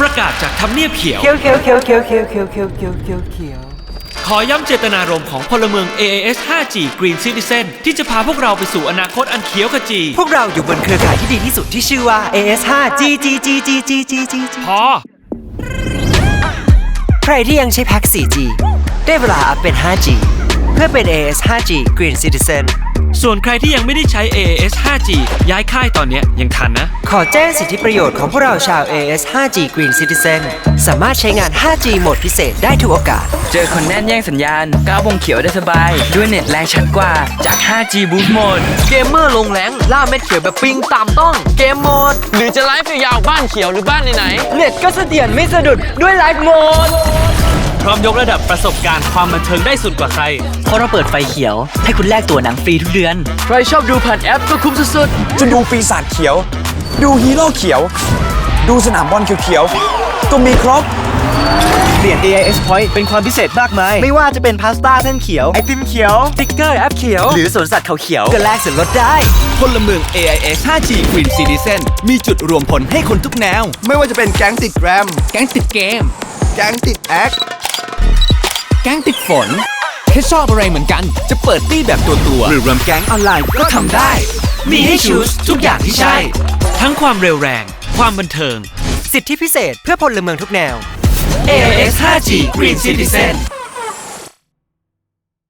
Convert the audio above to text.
ประกาศจากทำเนียบเขียว เขียวเขียวเขียวเขียวเขียวเขียวเขียวเขียวเขียวเขียวขอย้ำเจตนารมณ์ของพลเมือง AAS 5G Green Citizen ที่จะพาพวกเราไปสู่อนาคตอันเขียวขจี พวกเราอยู่บนเครือข่ายที่ดีที่สุดที่ชื่อว่า AS5 G G G G G G G G พอ ใครที่ยังใช้แพ็ก 4G ได้เวลาอัพเป็น 5G เพื่อเป็น AS 5G Green Citizen ส่วนใครที่ยังไม่ได้ใช้ AAS 5G ย้ายค่ายตอนเนี้ยยังทันนะ ขอแจ้งสิทธิประโยชน์ของพวกเราชาว AS 5G Green Citizen สามารถใช้งาน 5G โหมดพิเศษได้ทุกโอกาส เจอคนแน่นแย่งสัญญาณก้าววงเขียวได้สบาย ด้วยเน็ตแรงชัดกว่าจาก 5G Boost Mode เกมเมอร์ลงแรงล่าเม็ดเขียวแบบปิงตามต้อง เกมโหมด หรือจะไลฟ์ยาวๆบ้านเขียวหรือบ้านไหน เน็ตก็เสถียรไม่สะดุดด้วยไลฟ์โหมด พร้อมยกระดับประสบการณ์ความบันเทิงได้สุดกว่าใคร เพราะเราเปิดไฟเขียว ให้คุณแลกตัวหนังฟรีทุกเดือน ใครชอบดูผ่านแอปก็คุ้มสุดจะดูปีศาจเขียว ดูฮีโร่เขียว ดูสนามบอลเขียวๆ ก็มีครบ เปลี่ยน AIS Point เป็นความพิเศษมากมาย ไม่ว่าจะเป็นพาสต้าเส้นเขียว ไอติมเขียวสติ๊กเกอร์แอปเขียว หรือสวนสัตว์เขาเขียว ก็แลกส่วนลดได้ พลเมือง AIS 5G Green Citizen มีจุดรวมพลให้คนทุกแนว ไม่ว่าจะเป็นแก๊งติดแกรม แก๊งติดเกม แก๊งติดแอคแก๊งติดฝนแค่ชอบอะไรเหมือนกัน จะเปิดตี้แบบตัวตัวหรือรวมแก๊งออนไลน์ก็ทำได้ มีให้ชูสทุกอย่างที่ใช่ ทั้งความเร็วแรง ความบันเทิง สิทธิพิเศษเพื่อพลเมืองทุกแนว AAS 5G Green Citizen